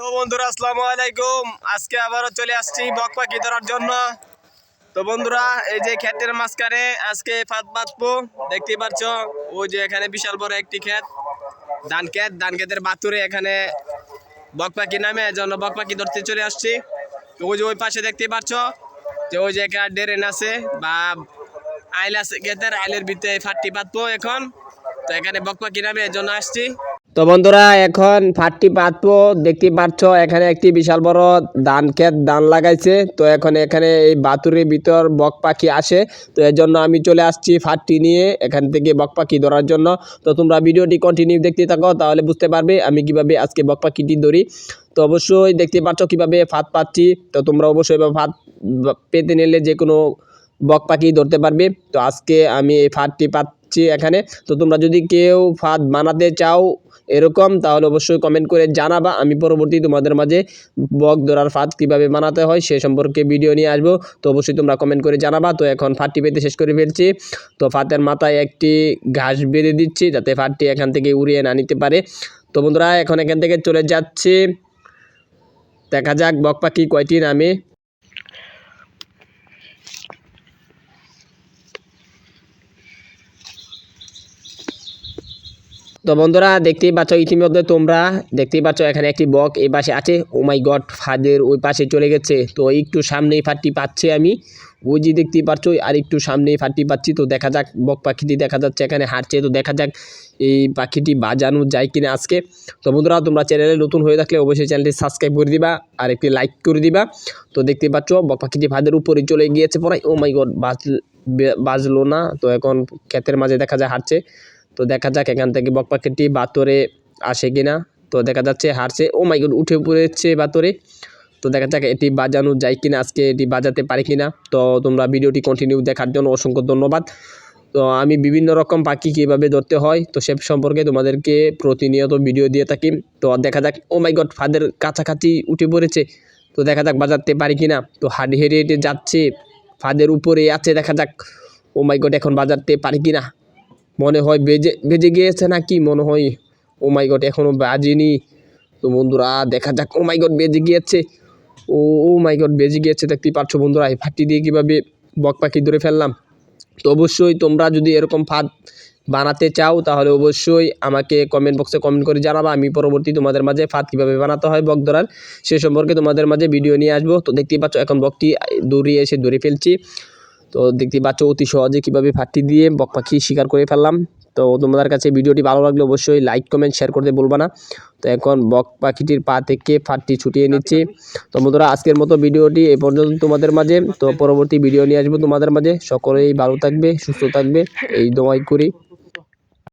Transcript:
তো বন্ধুরা, আসসালামু আলাইকুম। আজকে আবারও চলে আসছি বক পাখি ধরার জন্য। তো বন্ধুরা, এই যে ক্ষেতের মাঝখানে আজকে ফাঁদ বাঁধবো দেখতে পাচ্ছ, ওই যে এখানে বিশাল বড় একটি ক্ষেত। ধান ক্ষেত, ধান ক্ষেতের বাতুরে এখানে বক পাখি নামে এজন্য বক পাখি ধরতে চলে আসছি। তো ওই যে ওই পাশে দেখতে পাচ্ছ, যে ওই যে একটা ড্রেন আছে, বা আইল আছে ক্ষেতের, আইলের ভিতরে ফাটটি বাঁধবো এখন। তো এখানে বক পাখি নামে এজন্য আসছি। তো বন্ধুরা, এখন ফাটটি পাতবো দেখতে পাচ্ছ, এখানে একটি বিশাল বড় ধান ক্ষেত ধান লাগাইছে। তো এখন এখানে এই বাতুরের ভিতর বক পাখি আসে। তো এর জন্য আমি চলে আসছি ফাটটি নিয়ে এখান থেকে বক পাখি ধরার জন্য। তো তোমরা ভিডিওটি কন্টিনিউ দেখতে থাকো, তাহলে বুঝতে পারবে আমি কীভাবে আজকে বক পাখিটি ধরি। তো অবশ্যই দেখতে পাচ্ছ কীভাবে ফাঁদ পাচ্ছি। তো তোমরা অবশ্যই ফাঁদ পেতে নিলে যে কোনো বক পাখি ধরতে পারবে। তো আজকে আমি এই ফাঁদটি পাচ্ছি এখানে। তো তোমরা যদি কেউ ফাঁদ বানাতে চাও এরকম, তাহলে অবশ্যই কমেন্ট করে জানাবা। আমি পরবর্তী তোমাদের মাঝে বক ধরার ফাঁদ কীভাবে বানাতে হয় সে সম্পর্কে ভিডিও নিয়ে আসব। তো অবশ্যই তোমরা কমেন্ট করে জানাবা। তো এখন ফাঁদটি পেতে শেষ করে ফেলছি। তো ফাঁদের মাথায় একটি ঘাস বেঁধে দিচ্ছি, যাতে ফাঁদটি এখান থেকে উড়িয়ে না নিতে পারে। তো বন্ধুরা, এখন এখান থেকে চলে যাচ্ছি। দেখা যাক বক পাখি কয়টি নামে। তো বন্ধুরা, দেখতেই পাচ্ছ ইতিমধ্যে তোমরা, দেখতেই পাচ্ছ এখানে একটি বক, এই পাশে আছে ও মাই গড ফাদের ওই পাশে চলে গেছে। তো একটু সামনেই ফাটটি পাচ্ছি আমি। ওই যে দেখতেই পাচ্ছ, আর একটু সামনেই ফাটটি পাচ্ছি। তো দেখা যাক, বক পাখিটি দেখা যাচ্ছে এখানে হাঁটছে। তো দেখা যাক এই পাখিটি বাজানো যায় কিনা আজকে। তো বন্ধুরা, তোমরা চ্যানেলে নতুন হয়ে থাকলে অবশ্যই চ্যানেলটি সাবস্ক্রাইব করে দিবা, আর একটি লাইক করে দিবা। তো দেখতেই পাচ্ছ, বক পাখিটি ফাদের উপরে চলে গিয়েছে পড়াই ও মাই গড বাজ বাজলো না। তো এখন ক্ষেতের মাঝে দেখা যায় হাঁটছে। তো দেখা যাক এখান থেকে বক পাখিটি বাতরে আসে কিনা। তো দেখা যাচ্ছে হারছে। ও মাই গড উঠে পড়েছে বাতরে। তো দেখা যাক এটি বাজানো যায় কিনা, আজকে এটি বাজাতে পারি কিনা। তো তোমরা ভিডিওটি কন্টিনিউ দেখার জন্য অসংখ্য ধন্যবাদ। তো আমি বিভিন্ন রকম পাখি কীভাবে ধরতে হয়, তো সে সম্পর্কে তোমাদেরকে প্রতিনিয়ত ভিডিও দিয়ে থাকি। তো দেখা যাক ও মাই গড ফাদের কাছাকাছি উঠে পড়েছে। তো দেখা যাক বাজাতে পারি কিনা। তো হাঁটে হেঁটে হেঁটে যাচ্ছে, ফাদের উপরে আছে, দেখা যাক। ও মাই গড এখন বাজাতে পারি কিনা। মনে হয় বেজে বেজে গিয়েছে নাকি? মনে হয়, ও মাই গড এখনও বাজেনি। তো বন্ধুরা, দেখা যাক, ও মাই গড, বেজে গিয়েছে। ও ও মাই গড, বেজে গিয়েছে, দেখতেই পাচ্ছ বন্ধুরা, এই ফাঁটি দিয়ে কীভাবে বক পাখি ধরে ফেললাম। তো অবশ্যই তোমরা যদি এরকম ফাঁদ বানাতে চাও, তাহলে অবশ্যই আমাকে কমেন্ট বক্সে কমেন্ট করে জানাবা। আমি পরবর্তী তোমাদের মাঝে ফাঁদ কীভাবে বানাতে হয় বক ধরার, সে সম্পর্কে তোমাদের মাঝে ভিডিও নিয়ে আসব। তো দেখতেই পাচ্ছ, এখন বকটি দৌড়িয়ে এসে ধরে ফেলছি। তো দেখতে পাচ্ছ অতি সহজে কীভাবে ফাঁদটি দিয়ে বক পাখি শিকার করে ফেললাম। তো তোমাদের কাছে ভিডিওটি ভালো লাগলে অবশ্যই লাইক কমেন্ট শেয়ার করতে বলবা না। তো এখন বক পাখিটির পা থেকে ফাটটি ছুটিয়ে নিচ্ছি। তো বন্ধুরা, আজকের মতো ভিডিওটি এ পর্যন্ত তোমাদের মাঝে। তো পরবর্তী ভিডিও নিয়ে আসব তোমাদের মাঝে। সকলেই ভালো থাকবে, সুস্থ থাকবে। এই দোয়াই করি।